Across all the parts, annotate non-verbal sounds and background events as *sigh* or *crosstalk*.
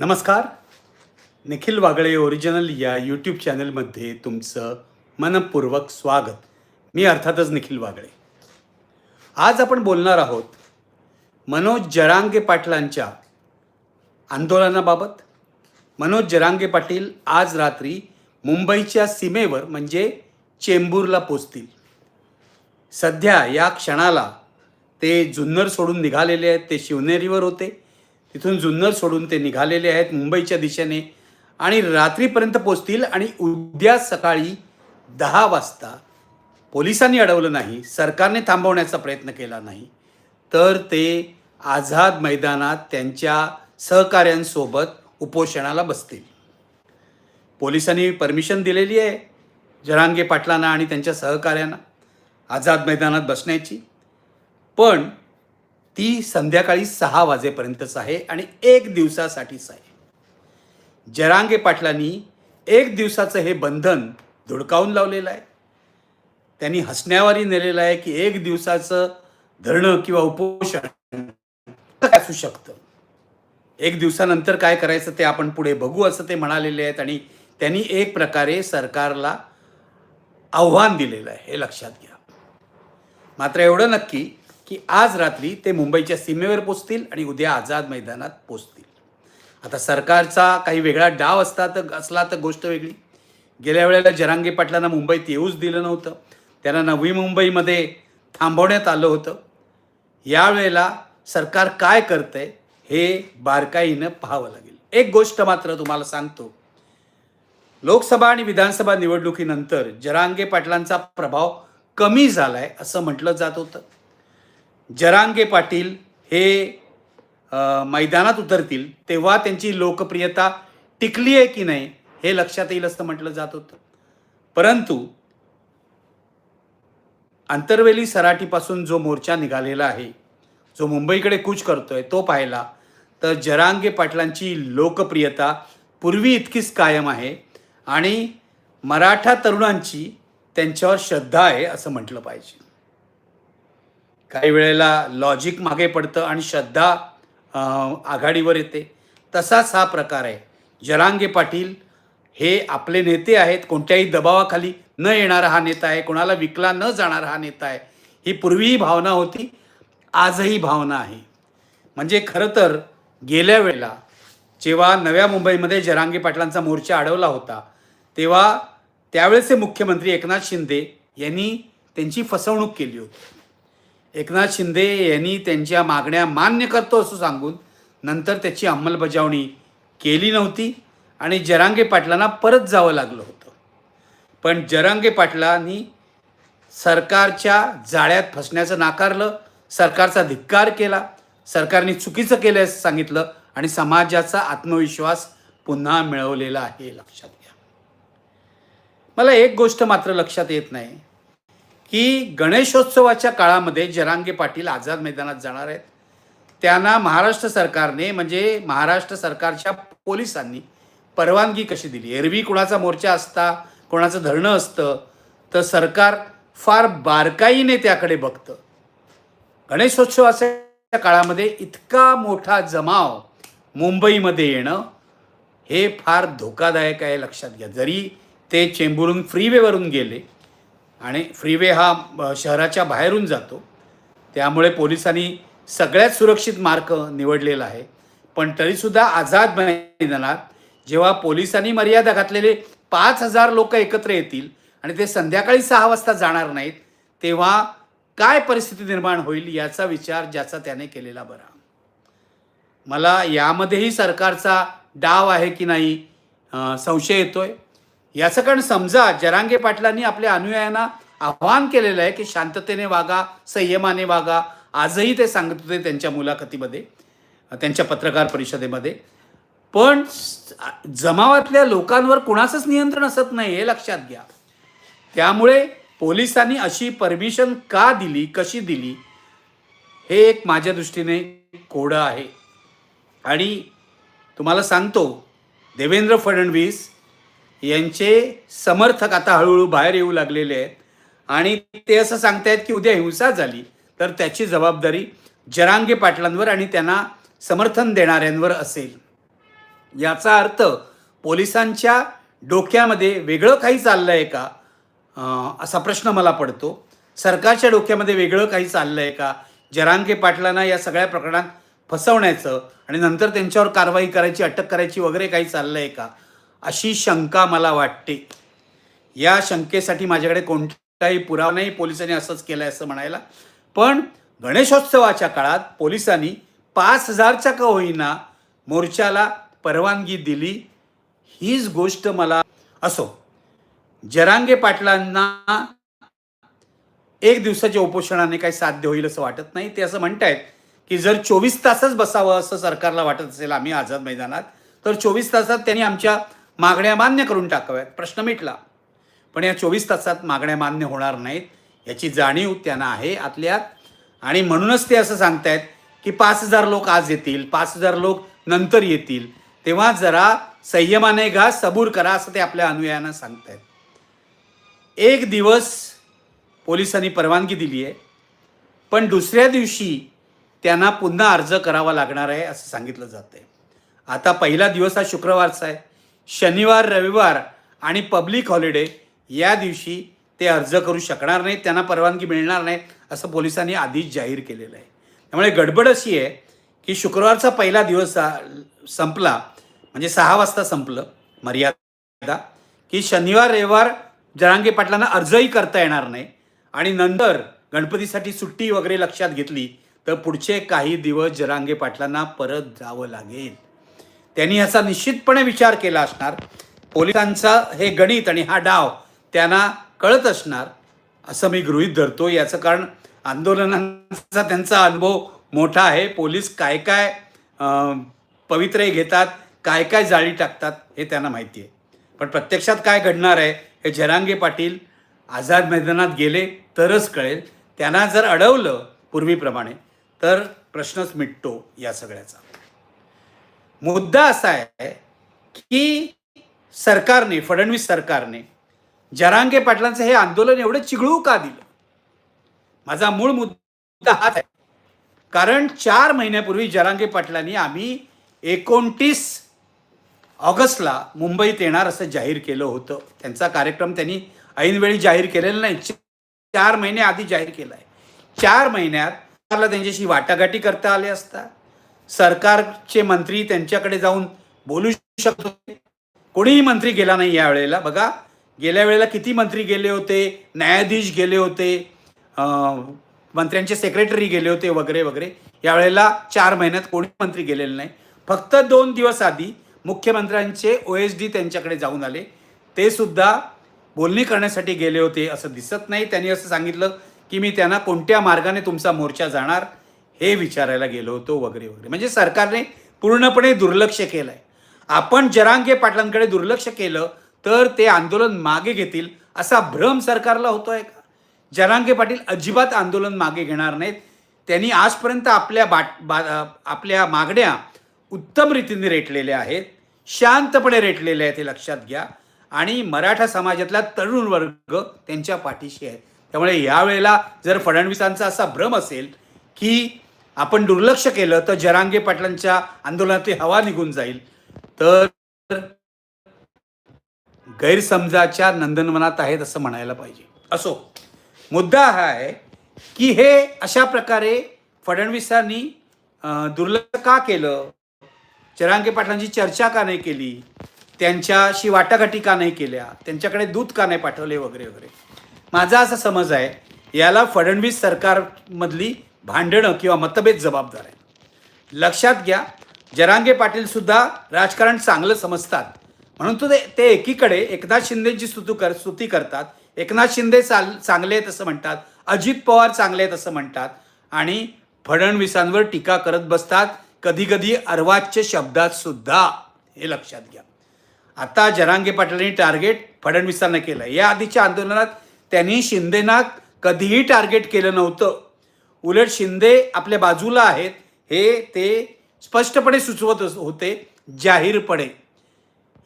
नमस्कार. निखिल वागळे ओरिजिनल या यूट्यूब चॅनलमध्ये तुमचं मनपूर्वक स्वागत. मी अर्थातच निखिल वागळे. आज आपण बोलणार आहोत मनोज जरांगे पाटलांच्या आंदोलनाबाबत. मनोज जरांगे पाटील आज रात्री मुंबईच्या सीमेवर म्हणजे चेंबूरला पोचतील. सध्या या क्षणाला ते जुन्नर सोडून निघालेले आहेत ते शिवनेरीवर होते. तिथून जुन्नर सोडून ते निघालेले आहेत मुंबईच्या दिशेने आणि रात्रीपर्यंत पोचतील आणि उद्या सकाळी दहा वाजता पोलिसांनी अडवलं नाही सरकारने थांबवण्याचा प्रयत्न केला नाही तर ते आझाद मैदानात त्यांच्या सहकाऱ्यांसोबत उपोषणाला बसतील. पोलिसांनी परमिशन दिलेली आहे जरांगे पाटलांना आणि त्यांच्या सहकाऱ्यांना आझाद मैदानात बसण्याची. पण ती संध्याकाळी सहा वाजेपर्यंतच आहे आणि एक दिवसासाठीच आहे. जरांगे पाटलांनी एक दिवसाचं हे बंधन धुडकावून लावलेलं आहे. त्यांनी हसण्यावारी नेलेलं आहे की एक दिवसाचं धरणं किंवा उपोषण असू शकतं? एक दिवसानंतर काय करायचं ते आपण पुढे बघू असं ते म्हणालेले आहेत आणि त्यांनी एक प्रकारे सरकारला आव्हान दिलेलं आहे. हे लक्षात घ्या. मात्र एवढं नक्की की आज रात्री ते मुंबईच्या सीमेवर पोचतील आणि उद्या आझाद मैदानात पोचतील. आता सरकारचा काही वेगळा डाव असता तर असला तर गोष्ट वेगळी. गेल्या वेळेला जरांगे पाटलांना मुंबईत येऊच दिलं नव्हतं. त्यांना नवी मुंबईमध्ये थांबवण्यात आलं होतं. यावेळेला सरकार काय करतंय हे बारकाईनं पाहावं लागेल. एक गोष्ट मात्र तुम्हाला सांगतो. लोकसभा आणि विधानसभा निवडणुकीनंतर जरांगे पाटलांचा प्रभाव कमी झालाय असं म्हटलं जात होतं. जरांगे पाटील हे मैदानात उतरतील तेव्हा त्यांची लोकप्रियता टिकली आहे की नाही हे लक्षात येईल असं म्हटलं जात होतं. परंतु आंतरवेली सराटीपासून जो मोर्चा निघालेला आहे जो मुंबईकडे कूच करतोय तो पाहिला तर जरांगे पाटलांची लोकप्रियता पूर्वी इतकीच कायम आहे आणि मराठा तरुणांची त्यांच्यावर श्रद्धा आहे असं म्हटलं पाहिजे. काही वेळेला लॉजिक मागे पडतं आणि श्रद्धा आघाडीवर येते. तसाच हा प्रकार आहे. जरांगे पाटील हे आपले नेते आहेत. कोणत्याही दबावाखाली न येणारा हा नेता आहे. कोणाला विकला न जाणारा हा नेता आहे. ही पूर्वीही भावना होती. आजही भावना आहे. म्हणजे खरं तर गेल्या वेळेला जेव्हा नव्या मुंबईमध्ये जरांगे पाटलांचा मोर्चा अडवला होता तेव्हा त्यावेळेचे मुख्यमंत्री एकनाथ शिंदे यांनी त्यांची फसवणूक केली होती. एकनाथ शिंदे यांनी त्यांच्या मागण्या मान्य करतो असं सांगून नंतर त्याची अंमलबजावणी केली नव्हती आणि जरांगे पाटलांना परत जावं लागलं होतं. पण जरांगे पाटलांनी सरकारच्या जाळ्यात फसण्याचं नाकारलं सरकारचा धिक्कार केला सरकारने चुकीचं केलं असं सांगितलं आणि समाजाचा आत्मविश्वास पुन्हा मिळवलेला आहे लक्षात घ्या. मला एक गोष्ट मात्र लक्षात येत नाही. की गणेशोत्सवाच्या काळामध्ये जरांगे पाटील आझाद मैदानात जाणार आहेत. त्यांना महाराष्ट्र सरकारने म्हणजे महाराष्ट्र सरकारच्या पोलिसांनी परवानगी कशी दिली? एरवी कुणाचा मोर्चा असता कोणाचं धरणं असतं तर सरकार फार बारकाईने त्याकडे बघतं. गणेशोत्सवाच्या काळामध्ये इतका मोठा जमाव मुंबईमध्ये येणं हे फार धोकादायक आहे लक्षात घ्या. जरी ते चेंबूरून फ्रीवेवरून गेले आणि फ्रीवे हा शहराच्या बाहेरून जातो. त्यामुळे पोलिसांनी सगळ्यात सुरक्षित मार्ग निवडलेला आहे. पण तरीसुद्धा आझाद मैदानात जेव्हा पोलिसांनी मर्यादा घातलेले पाच हजार लोक एकत्र येतील आणि ते संध्याकाळी सहा वाजता जाणार नाहीत तेव्हा काय परिस्थिती निर्माण होईल याचा विचार ज्याचा त्याने केलेला बरा. मला यामध्येही सरकारचा डाव आहे की नाही संशय संशय येतोय. याचं कारण समजा जरांगे पाटलांनी आपल्या अनुयायांना आव्हान केलेलं आहे की शांततेने वागा संयमाने वागा. आजही ते सांगत होते त्यांच्या मुलाखतीमध्ये त्यांच्या पत्रकार परिषदेमध्ये. पण जमावातल्या लोकांवर कुणाचंच नियंत्रण असत नाही हे लक्षात घ्या. त्यामुळे पोलिसांनी अशी परमिशन का दिली कशी दिली हे एक माझ्या दृष्टीने कोडं आहे. आणि तुम्हाला सांगतो देवेंद्र फडणवीस यांचे समर्थक आता हळूहळू बाहेर येऊ लागलेले आहेत. आणि ते असं सांगतायत की उद्या हिंसा झाली तर त्याची जबाबदारी जरांगे पाटलांवर आणि त्यांना समर्थन देणाऱ्यांवर असेल. याचा अर्थ पोलिसांच्या डोक्यामध्ये वेगळं काही चाललं आहे का असा प्रश्न मला पडतो. सरकारच्या डोक्यामध्ये वेगळं काही चाललं आहे का? जरांगे पाटलांना या सगळ्या प्रकरणात फसवण्याचं आणि नंतर त्यांच्यावर कारवाई करायची अटक करायची वगैरे काही चाललं आहे का? अशी शंका मला वाटते. या शंकेसाठी माझ्याकडे कोणताही पुरावा नाही. पोलिसांनी असंच केलं आहे असं म्हणायला. पण गणेशोत्सवाच्या काळात पोलिसांनी पाच हजारच्या का होईना मोर्चाला परवानगी दिली. हीच गोष्ट मला असो. जरांगे पाटलांना एक दिवसाच्या उपोषणाने काही साध्य होईल असं वाटत नाही. ते असं म्हणतायत की जर चोवीस तासच बसावं असं सरकारला वाटत असेल आम्ही आझाद मैदानात तर चोवीस तासात त्यांनी आमच्या मागण्या मान्य करून टाकाव्यात. प्रश्न मिटला. पण या चोवीस तासात मागण्या मान्य होणार नाहीत याची जाणीव त्यांना आहे आतल्यात. आणि म्हणूनच ते असं सांगतायत की पाच हजार लोक आज येतील पाच हजार लोक नंतर येतील. तेव्हा जरा संयमाने घा सबूर करा असं ते आपल्या अनुयायांना सांगतायत. एक दिवस पोलिसांनी परवानगी दिली आहे पण दुसऱ्या दिवशी त्यांना पुन्हा अर्ज करावा लागणार आहे असं सांगितलं जातं आहे आता पहिला दिवस हा शुक्रवारचा आहे. शनिवार रविवार आणि पब्लिक हॉलिडे या दिवशी ते अर्ज करू शकणार नाहीत त्यांना परवानगी मिळणार नाही असं पोलिसांनी आधीच जाहीर केलेलं आहे. त्यामुळे गडबड अशी आहे की शुक्रवारचा पहिला दिवस संपला म्हणजे सहा वाजता संपलं मर्यादा की शनिवार रविवार जरांगे पाटलांना अर्जही करता येणार नाही आणि नंतर गणपतीसाठी सुट्टी वगैरे लक्षात घेतली तर पुढचे काही दिवस जरांगे पाटलांना परत जावं लागेल. त्यांनी याचा निश्चितपणे विचार केला असणार. पोलिसांचा हे गणित आणि हा डाव त्यांना कळत असणार असं मी गृहीत धरतो. याचं कारण आंदोलनांचा त्यांचा अनुभव मोठा आहे. पोलीस काय काय पवित्रे घेतात काय काय जाळी टाकतात हे त्यांना माहिती आहे. पण प्रत्यक्षात काय घडणार आहे हे जरांगे पाटील आझाद मैदानात गेले तरच कळेल. त्यांना जर अडवलं पूर्वीप्रमाणे तर प्रश्नच मिटतो या सगळ्याचा. मुद्दा असा आहे की सरकारने फडणवीस सरकारने जरांगे पाटलांचं हे आंदोलन एवढं चिघळू का दिलं? माझा मूळ मुद्दा हाच आहे. कारण चार महिन्यापूर्वी जरांगे पाटलांनी आम्ही एकोणतीस ऑगस्टला मुंबईत येणार असं जाहीर केलं होतं. त्यांचा कार्यक्रम त्यांनी ऐनवेळी जाहीर केलेला नाही. चार महिने आधी जाहीर केला आहे चार महिन्यात त्यांच्याशी वाटाघाटी करता आले असता. सरकारचे मंत्री त्यांच्याकडे जाऊन बोलू शकत. होते कोणीही मंत्री गेला नाही या वेळेला. बघा गेल्या वेळेला किती मंत्री गेले होते? न्यायाधीश गेले होते. मंत्र्यांचे सेक्रेटरी गेले होते वगैरे वगैरे. यावेळेला चार महिन्यात कोणी मंत्री गेलेले नाही. फक्त दोन दिवस आधी मुख्यमंत्र्यांचे ओ एस डी त्यांच्याकडे जाऊन आले. ते सुद्धा बोलणी करण्यासाठी गेले होते असं दिसत नाही. त्यांनी असं सांगितलं की मी त्यांना कोणत्या मार्गाने तुमचा मोर्चा जाणार? हे विचारायला गेलो होतो वगैरे वगैरे. म्हणजे सरकारने पूर्णपणे दुर्लक्ष केलं आहे आपण जरांगे पाटलांकडे दुर्लक्ष केलं तर ते आंदोलन मागे घेतील असा भ्रम सरकारला होतोय का? जरांगे पाटील अजिबात आंदोलन मागे घेणार नाहीत. त्यांनी आजपर्यंत आपल्या बाट बा आपल्या मागण्या उत्तम रीतीने रेटलेल्या आहेत शांतपणे रेटलेल्या आहेत हे लक्षात घ्या. आणि मराठा समाजातला तरुण वर्ग त्यांच्या पाठीशी आहे. त्यामुळे यावेळेला जर फडणवीसांचा असा भ्रम असेल की आपण दुर्लक्ष केलं तर जरांगे पाटलांच्या आंदोलनातली हवा निघून जाईल. तर गैरसमजाच्या नंदनवनात आहेत असं म्हणायला पाहिजे. असो मुद्दा हा आहे की हे अशा प्रकारे फडणवीसांनी दुर्लक्ष का केलं? चरांगे पाटलांची चर्चा का नाही केली? त्यांच्याशी वाटाघाटी का नाही केल्या? त्यांच्याकडे दूध का नाही पाठवले? वगैरे वगैरे. माझा असा समज आहे याला फडणवीस सरकारमधली भांडणं किंवा मतभेद जबाबदार आहे लक्षात घ्या जरांगे पाटीलसुद्धा राजकारण चांगलं समजतात. म्हणून तो ते- ते एकीकडे एकनाथ शिंदेची स्तुतू कर स्तुती करतात. एकनाथ शिंदे चाल चांगले आहेत असं म्हणतात. अजित पवार चांगले आहेत असं म्हणतात. आणि फडणवीसांवर टीका करत बसतात. कधीकधी अर्वाच्य शब्दात सुद्धा. हे लक्षात घ्या. आता जरांगे पाटलांनी टार्गेट फडणवीसांना केलं या आधीच्या आंदोलनात त्यांनी शिंदेना कधीही टार्गेट केलं नव्हतं. उलट शिंदे आपल्या बाजूला आहेत हे ते स्पष्टपणे सुचवत अस- होते जाहीरपणे.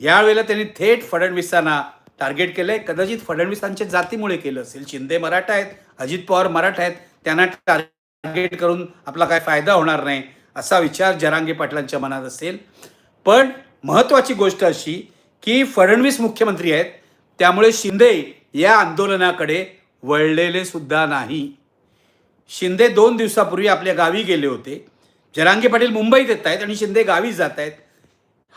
यावेळेला त्यांनी थेट फडणवीसांना टार्गेट केलं आहे कदाचित फडणवीसांच्या जातीमुळे केलं असेल. शिंदे मराठा आहेत अजित पवार मराठा आहेत त्यांना टार्गेट करून आपला काय फायदा होणार नाही असा विचार जरांगे पाटलांच्या मनात असेल. पण महत्त्वाची गोष्ट अशी की फडणवीस मुख्यमंत्री आहेत त्यामुळे शिंदे या आंदोलनाकडे वळलेले सुद्धा नाही. शिंदे दोन दिवसापूर्वी आपल्या गावी गेले होते. जरांगे पाटील मुंबईत येत आहेत आणि शिंदे गावी जात आहेत.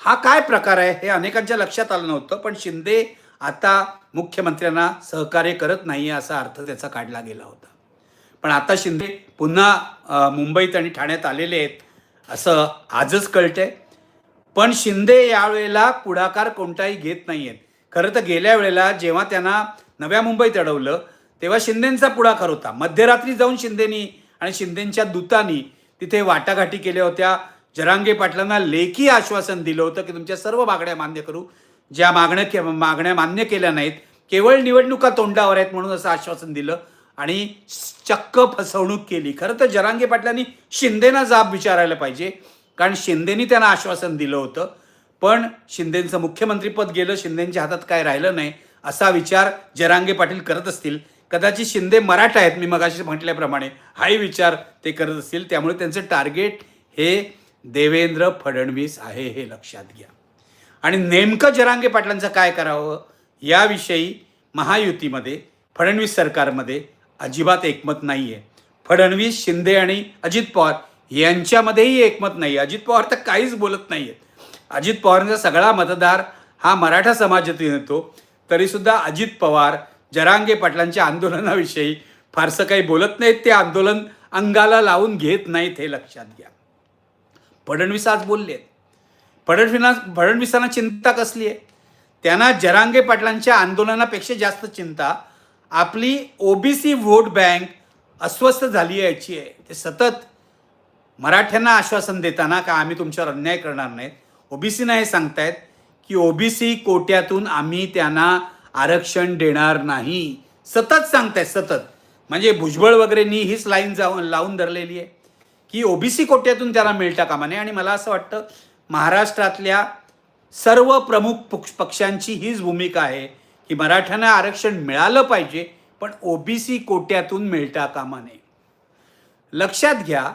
हा काय प्रकार आहे हे अनेकांच्या लक्षात आलं नव्हतं पण शिंदे आता मुख्यमंत्र्यांना सहकार्य करत नाही आहे असा अर्थ त्याचा काढला गेला होता. पण आता शिंदे पुन्हा मुंबईत आणि ठाण्यात आलेले आहेत असं आजच कळतंय. पण शिंदे यावेळेला पुढाकार कोणताही घेत नाही आहेत खरं तर गेल्या वेळेला जेव्हा त्यांना नव्या मुंबईत अडवलं तेव्हा शिंदेंचा पुढाकार होता. मध्यरात्री जाऊन शिंदेनी आणि शिंदेंच्या दूतांनी तिथे वाटाघाटी केल्या होत्या. जरांगे पाटलांना लेखी आश्वासन दिलं होतं की तुमच्या सर्व मागण्या मान्य करू. ज्या मागण्या के मागण्या मान्य केल्या नाहीत केवळ निवडणुका तोंडावर आहेत म्हणून असं आश्वासन दिलं आणि चक्क फसवणूक केली. खरं तर जरांगे पाटलांनी शिंदेना जाब विचारायला पाहिजे कारण शिंदेनी त्यांना आश्वासन दिलं होतं. पण शिंदेंचं मुख्यमंत्रीपद गेलं शिंदेंच्या हातात काय राहिलं नाही असा विचार जरांगे पाटील करत असतील. कदाचित शिंदे मराठा आहेत मी मगाशी म्हटल्याप्रमाणे. हाही विचार ते करत असतील त्यामुळे त्यांचं टार्गेट हे देवेंद्र फडणवीस आहे हे लक्षात घ्या. आणि नेमकं जरांगे पाटलांचं काय करावं याविषयी महायुतीमध्ये फडणवीस सरकारमध्ये अजिबात एकमत नाही आहे फडणवीस शिंदे आणि अजित पवार यांच्यामध्येही एकमत नाही अजित पवार तर काहीच बोलत नाही आहेत अजित पवारांचा सगळा मतदार हा मराठा समाजातून येतो. तरीसुद्धा अजित पवार जरांगे पाटलांच्या आंदोलनाविषयी फारसं काही बोलत नाहीत. ते आंदोलन अंगाला लावून घेत नाहीत हे लक्षात घ्या. फडणवीस आज बोलले आहेत फडणवीसांना चिंता कसली आहे? त्यांना जरांगे पाटलांच्या आंदोलनापेक्षा जास्त चिंता. आपली ओबीसी व्होट बँक अस्वस्थ झाली आहे याची आहे. ते सतत मराठ्यांना आश्वासन देताना का आम्ही तुमच्यावर अन्याय करणार नाहीत? ओबीसीना हे सांगतायत की ओबीसी कोट्यातून आम्ही त्यांना आरक्षण देणार नाही. सतत सांगतायत सतत. म्हणजे भुजबळ वगैरेनी हीच लाईन जाऊन लावून धरलेली आहे. की ओबीसी कोट्यातून त्याला मिळता कामा नये. आणि मला असं वाटतं महाराष्ट्रातल्या सर्व प्रमुख पक्ष पक्षांची हीच भूमिका आहे की मराठ्यांना आरक्षण मिळालं पाहिजे पण ओबीसी कोट्यातून मिळता कामा नये. लक्षात घ्या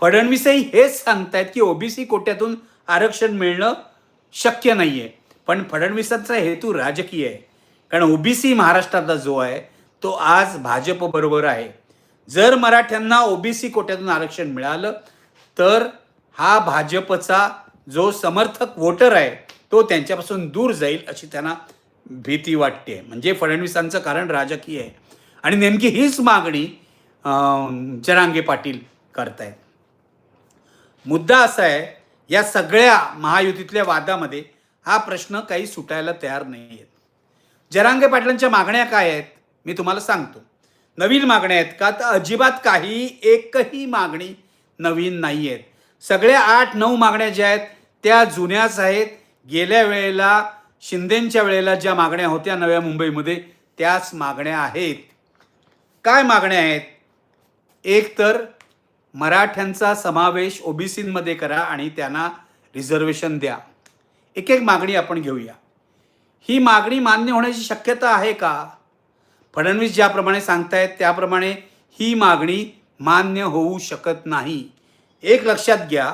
फडणवीसही हेच सांगतायत की ओबीसी कोट्यातून आरक्षण मिळणं शक्य नाही आहे पण फडणवीसांचा हेतू राजकीय आहे. कारण ओबीसी महाराष्ट्रातला जो आहे तो आज भाजपबरोबर आहे. जर मराठ्यांना ओबीसी कोट्यातून आरक्षण मिळालं तर हा भाजपचा जो समर्थक वोटर आहे तो त्यांच्यापासून दूर जाईल अशी त्यांना भीती वाटते म्हणजे फडणवीसांचं कारण राजकीय आहे. आणि नेमकी हीच मागणी जरांगे पाटील करतायत. मुद्दा असा आहे या सगळ्या महायुतीतल्या वादामध्ये हा प्रश्न काही सुटायला तयार नाही आहेत जरांगे पाटलांच्या मागण्या काय आहेत मी तुम्हाला सांगतो. नवीन मागण्या आहेत का? तर अजिबात काही एकही मागणी नवीन नाही आहेत सगळ्या आठ नऊ मागण्या ज्या आहेत त्या जुन्याच आहेत. गेल्या वेळेला शिंदेंच्या वेळेला ज्या मागण्या होत्या नव्या मुंबईमध्ये त्याच मागण्या आहेत. काय मागण्या आहेत? एक तर मराठ्यांचा समावेश ओबीसीमध्ये करा आणि त्यांना रिझर्वेशन द्या. एक एक मागणी आपण घेऊया. ही मागणी मान्य होण्याची शक्यता आहे का? फडणवीस ज्याप्रमाणे सांगतायत त्याप्रमाणे ही मागणी मान्य होऊ शकत नाही. एक लक्षात घ्या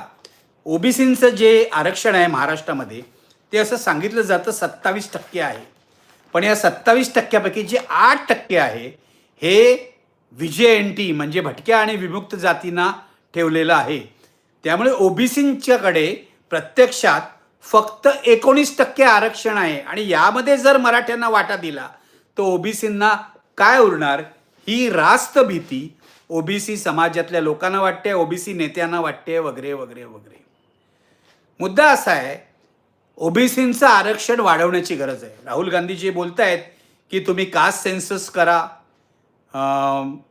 ओबीसींचं जे आरक्षण आहे महाराष्ट्रामध्ये ते असं सांगितलं जातं सत्तावीस टक्के आहे. पण या सत्तावीस टक्क्यापैकी जे आठ टक्के आहे हे विजय एन टी म्हणजे भटक्या आणि विमुक्त जातींना ठेवलेलं आहे. त्यामुळे ओबीसींच्याकडे प्रत्यक्षात फक्त एकोणीस टक्के आरक्षण आहे. आणि यामध्ये जर मराठ्यांना वाटा दिला तर ओबीसींना काय उरणार? ही रास्त भीती ओबीसी समाजातल्या लोकांना वाटते ओबीसी नेत्यांना वाटते वगैरे वगैरे वगैरे. मुद्दा असा आहे ओबीसींचं आरक्षण वाढवण्याची गरज आहे. राहुल गांधीजी बोलत आहेत की तुम्ही कास्ट सेन्सस करा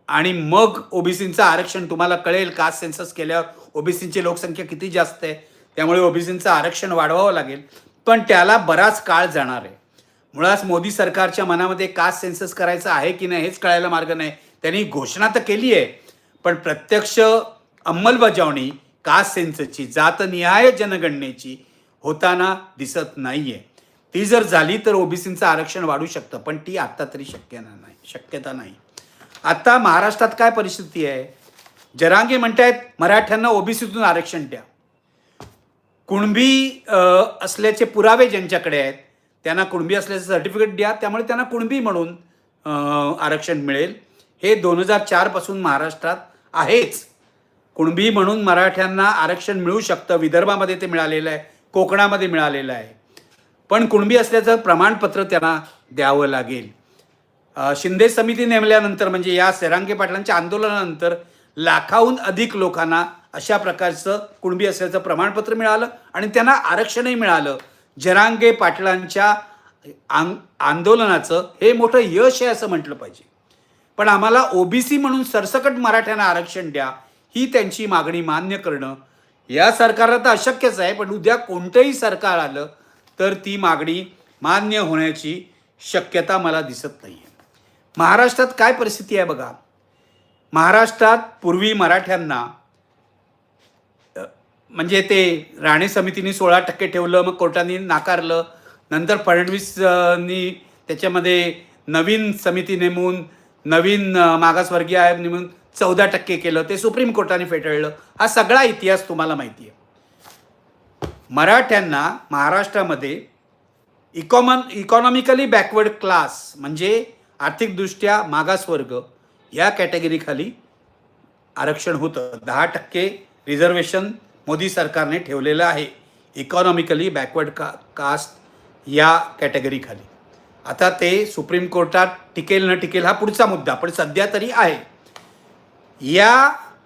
आणि मग ओबीसींचं आरक्षण तुम्हाला कळेल. कास्ट सेन्सस केल्यावर ओबीसींची लोकसंख्या किती जास्त आहे. त्यामुळे ओबीसींचं आरक्षण वाढवावं लागेल. पण त्याला बराच काळ जाणार आहे. मुळात मोदी सरकारच्या मनामध्ये कास्ट सेन्सस करायचं आहे की नाही हेच कळायला मार्ग नाही. त्यांनी घोषणा तर केली आहे. पण प्रत्यक्ष अंमलबजावणी कास्ट सेन्ससची जातनिहाय जनगणनेची होताना दिसत नाहीये. ती जर झाली तर ओबीसींचं आरक्षण वाढू शकतं पण ती आत्ता तरी शक्य नाही शक्यता नाही. आता महाराष्ट्रात काय परिस्थिती आहे? जरांगे म्हणतायत मराठ्यांना ओबीसीतून आरक्षण द्या. कुणबी असल्याचे पुरावे ज्यांच्याकडे आहेत त्यांना कुणबी असल्याचं सर्टिफिकेट द्या त्यामुळे त्यांना कुणबी म्हणून आरक्षण मिळेल. हे दोन हजार चारपासून महाराष्ट्रात आहेच. कुणबी म्हणून मराठ्यांना आरक्षण मिळू शकतं विदर्भामध्ये ते मिळालेलं आहे कोकणामध्ये मिळालेलं आहे. पण कुणबी असल्याचं प्रमाणपत्र त्यांना द्यावं लागेल. शिंदे समिती नेमल्यानंतर म्हणजे या सेरांगे पाटलांच्या आंदोलनानंतर लाखाहून अधिक लोकांना अशा प्रकारचं कुणबी असल्याचं प्रमाणपत्र मिळालं आणि त्यांना आरक्षणही मिळालं. जरांगे पाटलांच्या आं आंदोलनाचं हे मोठं यश आहे असं म्हटलं पाहिजे. पण आम्हाला ओबीसी म्हणून सरसकट मराठ्यांना आरक्षण द्या ही त्यांची मागणी मान्य करणं या सरकारला तर अशक्यच आहे पण उद्या कोणतंही सरकार आलं तर ती मागणी मान्य होण्याची शक्यता मला दिसत नाही आहे महाराष्ट्रात काय परिस्थिती आहे बघा. महाराष्ट्रात पूर्वी मराठ्यांना म्हणजे ते राणे समितीने सोळा टक्के ठेवलं मग कोर्टाने नाकारलं. नंतर फडणवीसनी त्याच्यामध्ये नवीन समिती नेमून नवीन मागासवर्गीय आयोग नेमून चौदा टक्के केलं. ते सुप्रीम कोर्टाने फेटाळलं. हा सगळा इतिहास तुम्हाला माहिती आहे. मराठ्यांना महाराष्ट्रामध्ये इकॉमन इकॉनॉमिकली बॅकवर्ड क्लास म्हणजे आर्थिकदृष्ट्या मागासवर्ग या कॅटेगरीखाली आरक्षण होतं. दहा टक्के रिझर्वेशन मोदी सरकारने ठेवलेलं आहे. इकॉनॉमिकली बॅकवर्ड का कास्ट या कॅटेगरीखाली आता ते सुप्रीम कोर्टात टिकेल न टिकेल हा पुढचा मुद्दा पण सध्या तरी आहे. या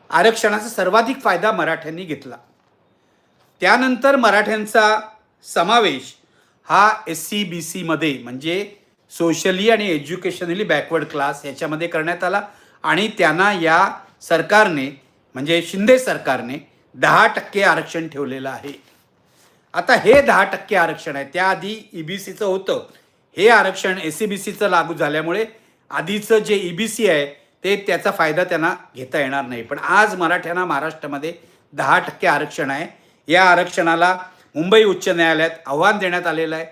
आरक्षणाचा सर्वाधिक फायदा मराठ्यांनी घेतला. त्यानंतर मराठ्यांचा समावेश हा एस सी बी सीमध्ये म्हणजे सोशली आणि एज्युकेशनली बॅकवर्ड क्लास याच्यामध्ये करण्यात आला. आणि त्यांना या सरकारने म्हणजे शिंदे सरकारने दहा टक्के आरक्षण ठेवलेलं आहे. आता हे दहा टक्के आरक्षण आहे. त्याआधी ई बी सीचं होतं. हे आरक्षण एस सी बी सीचं लागू झाल्यामुळे आधीचं जे ई बी सी आहे ते त्याचा फायदा त्यांना घेता येणार नाही. पण आज मराठ्यांना महाराष्ट्रामध्ये दहा टक्के आरक्षण आहे. या आरक्षणाला मुंबई उच्च न्यायालयात आव्हान देण्यात आलेलं आहे.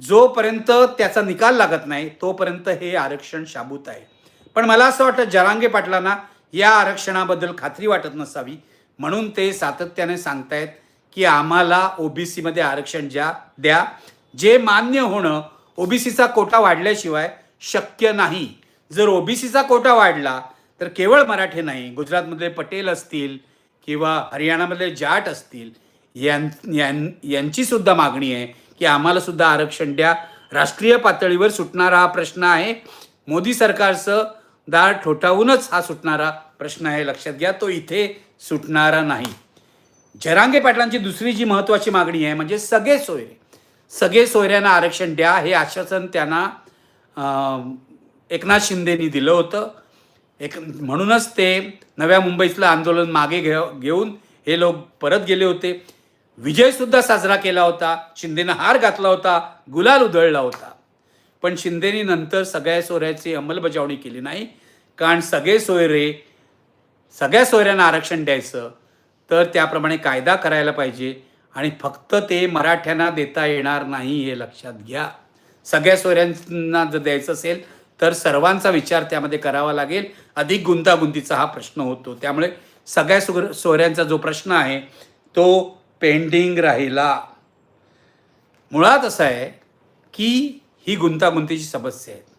जोपर्यंत त्याचा निकाल लागत नाही तोपर्यंत हे आरक्षण शाबूत आहे. पण मला असं वाटतं जरांगे पाटलांना या आरक्षणाबद्दल खात्री वाटत नसावी. म्हणून ते सातत्याने सांगतायत की आम्हाला ओबीसीमध्ये आरक्षण ज्या द्या. जे मान्य होणं ओबीसीचा कोटा वाढल्याशिवाय शक्य नाही. जर ओबीसीचा कोटा वाढला तर केवळ मराठे नाही गुजरातमधले पटेल असतील किंवा हरियाणामधले जाट असतील यां यां यांची सुद्धा मागणी आहे की आम्हाला सुद्धा आरक्षण द्या. राष्ट्रीय पातळीवर सुटणारा हा प्रश्न आहे. मोदी सरकारचं दार ठोठावूनच हा सुटणारा प्रश्न आहे. लक्षात घ्या तो इथे सुटणारा नाही. जरांगे पाटलांची दुसरी जी महत्त्वाची मागणी आहे म्हणजे सगळे सोयरे सगळे सोयऱ्यांना आरक्षण द्या हे आश्वासन त्यांना एकनाथ शिंदेनी दिलं होतं. एक म्हणूनच ते नव्या मुंबईतलं आंदोलन मागे घे घेऊन हे लोक परत गेले होते. विजयसुद्धा साजरा केला होता शिंदेनं हार घातला होता गुलाल उधळला होता. पण शिंदेनी नंतर सगळ्या सोयऱ्याची अंमलबजावणी केली नाही. कारण सगळे सोयरे सगळ्या सोयऱ्यांना आरक्षण द्यायचं तर त्याप्रमाणे कायदा करायला पाहिजे. आणि फक्त ते मराठ्यांना देता येणार नाही हे लक्षात घ्या. सगळ्या सोयऱ्यांना जर द्यायचं असेल तर सर्वांचा विचार त्यामध्ये करावा लागेल. अधिक गुंतागुंतीचा हा प्रश्न होतो. त्यामुळे सगळ्या सो सोयऱ्यांचा जो प्रश्न आहे तो पेंडिंग राहिला. मुळात असं आहे की ही गुंतागुंतीची समस्या आहे.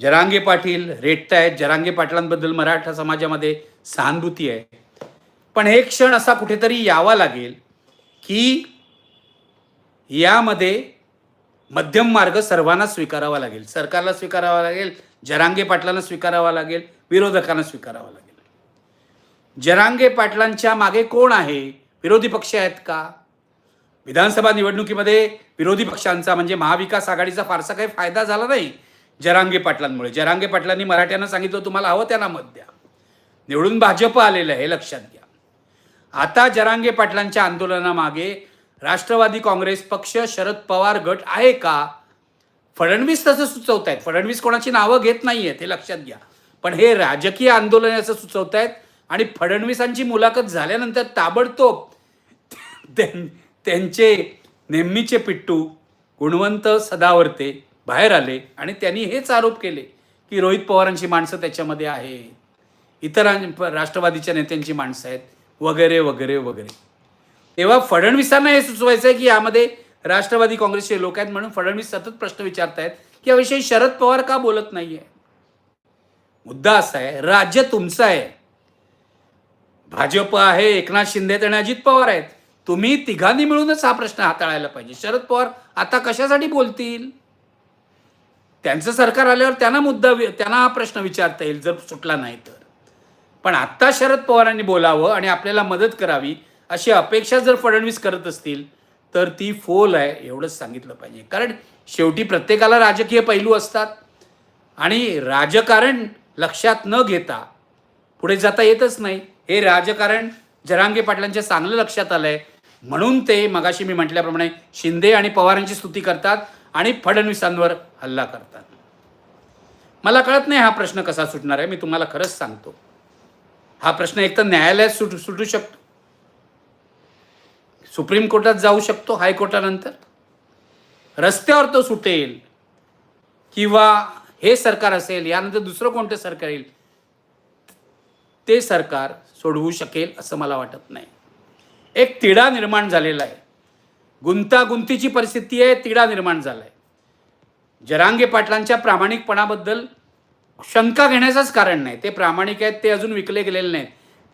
जरांगे पाटील रेटतायत जरांगे पाटलांबद्दल मराठा समाजामध्ये सहानुभूती आहे. पण एक क्षण असा कुठेतरी यावा लागेल की यामध्ये मध्यम मार्ग सर्वांना स्वीकारावा लागेल. सरकारला स्वीकारावा लागेल जरांगे पाटलांना स्वीकारावा लागेल विरोधकांना स्वीकारावा लागेल. जरांगे पाटलांच्या मागे कोण आहे? विरोधी पक्ष आहेत का? विधानसभा निवडणुकीमध्ये विरोधी पक्षांचा म्हणजे महाविकास आघाडीचा फारसा काही फायदा झाला नाही. जरांगे पाटलांमुळे. जरांगे पाटलांनी मराठ्यांना सांगितलं तुम्हाला हवं त्यांना मत द्या. निवडून भाजप आलेलं आहे हे लक्षात घ्या. आता जरांगे पाटलांच्या आंदोलनामागे राष्ट्रवादी काँग्रेस पक्ष शरद पवार गट आहे का? फडणवीस तसं सुचवत आहेत फडणवीस कोणाची नावं घेत नाही आहेत हे लक्षात घ्या. पण हे राजकीय आंदोलन असं सुचवत आहेत आणि फडणवीसांची मुलाखत झाल्यानंतर ताबडतोब त्यांचे नेहमीचे पिट्टू गुणवंत सदावर्ते बाहेर आले आणि त्यांनी हेच आरोप केले की रोहित पवारांची माणसं त्याच्यामध्ये आहेत इतर राष्ट्रवादीच्या नेत्यांची माणसं आहेत. वगैरे वगैरे वगैरे. तेव्हा फडणवीसांना हे सुचवायचं आहे की यामध्ये राष्ट्रवादी काँग्रेसचे लोक आहेत म्हणून फडणवीस सतत प्रश्न विचारतायत की याविषयी शरद पवार का बोलत नाहीये? मुद्दा असा आहे राज्य तुमचं आहे. भाजप आहे एकनाथ शिंदे आणि अजित पवार आहेत. तुम्ही तिघांनी मिळूनच हा प्रश्न हाताळायला पाहिजे. शरद पवार आता कशासाठी बोलतील? त्यांचं सरकार आल्यावर त्यांना मुद्दा वि- त्यांना हा प्रश्न विचारता येईल जर सुटला नाही तर. पण आत्ता शरद पवारांनी बोलावं आणि आपल्याला मदत करावी अशी अपेक्षा जर फडणवीस करत असतील तर ती फोल आहे एवढंच सांगितलं पाहिजे. कारण शेवटी प्रत्येकाला राजकीय पैलू असतात आणि राजकारण लक्षात न घेता पुढे जाता येतच नाही. हे राजकारण जरांगे पाटलांच्या चांगलं लक्षात आलं आहे म्हणून ते मगाशी मी म्हटल्याप्रमाणे शिंदे आणि पवारांची स्तुती करतात. आणि फडणवीसांवर हल्ला करतात. मला कळत नाही हा प्रश्न कसा सुटणार आहे मी तुम्हाला खरंच सांगतो. हा प्रश्न एकतर न्यायालयात सुट सुटू शकतो. सुप्रीम कोर्टात जाऊ शकतो हायकोर्टानंतर. रस्त्यावर तो सुटेल किंवा हे सरकार असेल यानंतर दुसरं कोणतं सरकार येईल ते सरकार सोडवू शकेल असं मला वाटत नाही. एक तिढा निर्माण झालेला आहे. गुंतागुंतीची परिस्थिती आहे तिढा निर्माण झाला आहे जरांगे पाटलांच्या प्रामाणिकपणाबद्दल शंका घेण्याचंच कारण नाही. ते प्रामाणिक आहेत ते अजून विकले गेलेले नाहीत.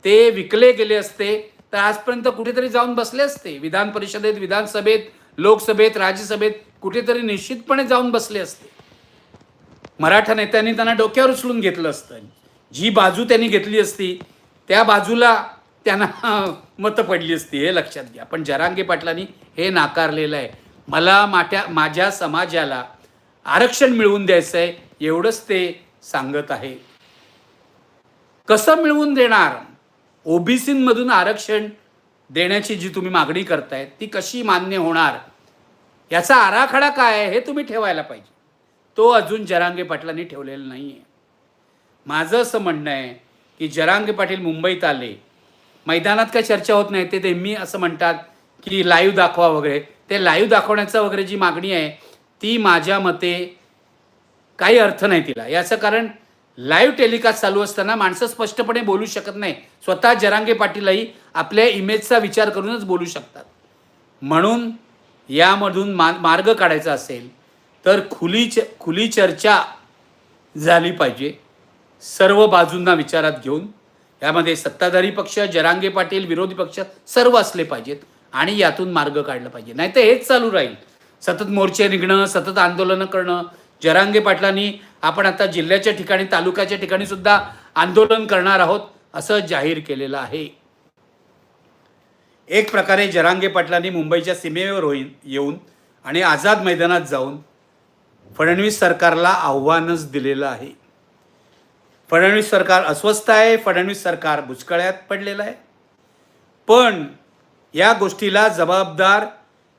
ते विकले गेले असते तर आजपर्यंत कुठेतरी जाऊन बसले असते. विधान परिषदेत विधानसभेत लोकसभेत राज्यसभेत कुठेतरी निश्चितपणे जाऊन बसले असते. मराठा नेत्यांनी त्यांना डोक्यावर उचलून घेतलं असतं. जी बाजू त्यांनी घेतली असती त्या बाजूला त्यांना *laughs* मतं पडली असती हे लक्षात घ्या. पण जरांगे पाटलांनी हे नाकारलेलं आहे. मला माट्या माझ्या समाजाला आरक्षण मिळवून द्यायचं आहे एवढंच ते सांगत आहे. कसं मिळवून देणार? ओबीसीमधून आरक्षण देण्याची जी तुम्ही मागणी करताय ती कशी मान्य होणार? याचा आराखडा काय आहे हे तुम्ही ठेवायला पाहिजे. तो अजून जरांगे पाटलांनी ठेवलेला नाही आहे माझं असं म्हणणं आहे की जरांगे पाटील मुंबईत आले मैदानात काय चर्चा होत नाही. ते नेहमी असं म्हणतात की लाईव्ह दाखवा वगैरे. ते लाईव्ह दाखवण्याचं वगैरे जी मागणी आहे ती माझ्या मते काही अर्थ नाही तिला. याचं कारण लाईव्ह टेलिकास्ट चालू असताना माणसं स्पष्टपणे बोलू शकत नाही. स्वतः जरांगे पाटीलही आपल्या इमेजचा विचार करूनच बोलू शकतात. म्हणून यामधून मा मार्ग काढायचा असेल तर खुली च खुली चर्चा झाली पाहिजे. सर्व बाजूंना विचारात घेऊन यामध्ये सत्ताधारी पक्ष जरांगे पाटील विरोधी पक्ष सर्व असले पाहिजेत आणि यातून मार्ग काढला पाहिजे. नाही तर हेच चालू राहील. सतत मोर्चे निघणं सतत आंदोलनं करणं जरांगे पाटलांनी आपण आता जिल्ह्याच्या ठिकाणी तालुक्याच्या ठिकाणी सुद्धा आंदोलन करणार आहोत असं जाहीर केलेलं आहे. एक प्रकारे जरांगे पाटलांनी मुंबईच्या सीमेवर होईन येऊन आणि आझाद मैदानात जाऊन फडणवीस सरकारला आव्हानच दिलेलं आहे. फडणवीस सरकार अस्वस्थ आहे फडणवीस सरकार बुचकळ्यात पडलेलं आहे. पण या गोष्टीला जबाबदार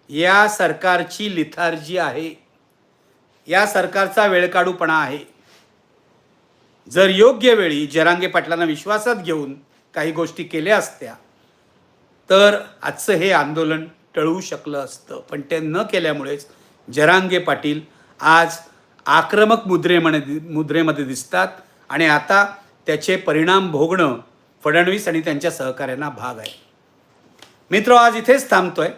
या सरकारची लिथार्जी आहे. या सरकारचा वेळकाडूपणा आहे. जर योग्य वेळी जरांगे पाटलांना विश्वासात घेऊन काही गोष्टी केल्या असत्या तर आजचं हे आंदोलन टळू शकलं असतं. पण ते न केल्यामुळेच जरांगे पाटील आज आक्रमक मुद्रेमध्ये मुद्रेमध्ये दिसतात. आणि आता त्याचे परिणाम भोगणं फडणवीस आणि त्यांच्या सहकाऱ्यांना भाग आहे. मित्र आज इथेच थांबतोय.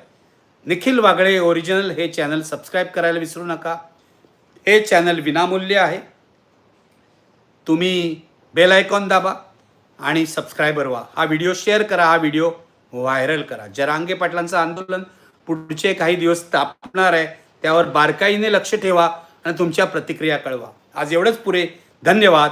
निखिल वागळे ओरिजिनल हे चॅनल सबस्क्राईब करायला विसरू नका. हे चॅनल विनामूल्य आहे. तुम्ही बेल आयकॉन दाबा आणि सबस्क्रायबर व्हा. हा व्हिडिओ शेअर करा हा व्हिडिओ व्हायरल करा. जरांगे पाटलांचं आंदोलन पुढचे काही दिवस तापणार आहे त्यावर बारकाईने लक्ष ठेवा आणि तुमच्या प्रतिक्रिया कळवा. आज एवढंच पुरे धन्यवाद.